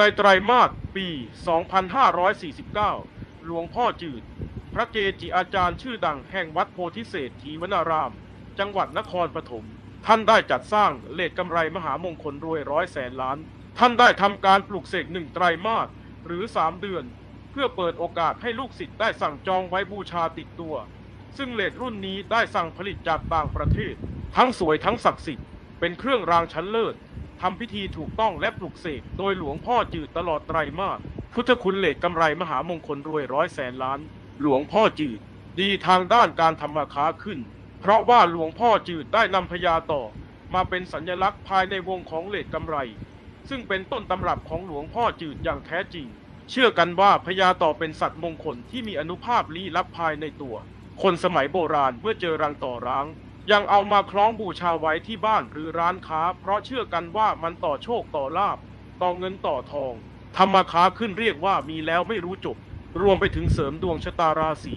ในไตรมาสปี 2549 หลวงพ่อจืด พระเกจิอาจารย์ชื่อดังแห่งวัดโพธิเศรษฐีวนาราม จังหวัดนครปฐม ท่านได้จัดสร้างเลขกำไรมหามงคลรวยร้อยแสนล้าน ท่านได้ทำการปลูกเสกหนึ่งไตรมาสหรือ 3 เดือน เพื่อเปิดโอกาสให้ลูกศิษย์ได้สั่งจองไว้บูชาติดตัว ซึ่งเลขรุ่นนี้ได้สั่งผลิตจากต่างประเทศ ทั้งสวยทั้งศักดิ์สิทธิ์ เป็นเครื่องรางชั้นเลิศ ทำพิธีถูกต้องและปลุกเสกโดยหลวงพ่อจืดตลอดไตรมาสพุทธคุณเหล็กกำไรมหามงคลรวยร้อยแสนล้าน หลวงพ่อจืด ดีทางด้านการทำมาค้าขึ้น เพราะว่าหลวงพ่อจืดได้นำพญาต่อ มาเป็นสัญลักษณ์ภายในวงของเหล็กกำไร ซึ่งเป็นต้นตำรับของหลวงพ่อจืดอย่างแท้จริง เชื่อกันว่าพญาต่อเป็นสัตว์มงคลที่มีอนุภาพลี้ลับภายในตัว คนสมัยโบราณเมื่อเจอรังต่อร้าง ยังเอามาคล้องบูชาไว้ที่บ้านหรือร้านค้า เพราะเชื่อกันว่ามันต่อโชคต่อลาบต่อเงินต่อทองทำมาค้าขึ้นเรียกว่ามีแล้วไม่รู้จบ รวมไปถึงเสริมดวงชะตาราศี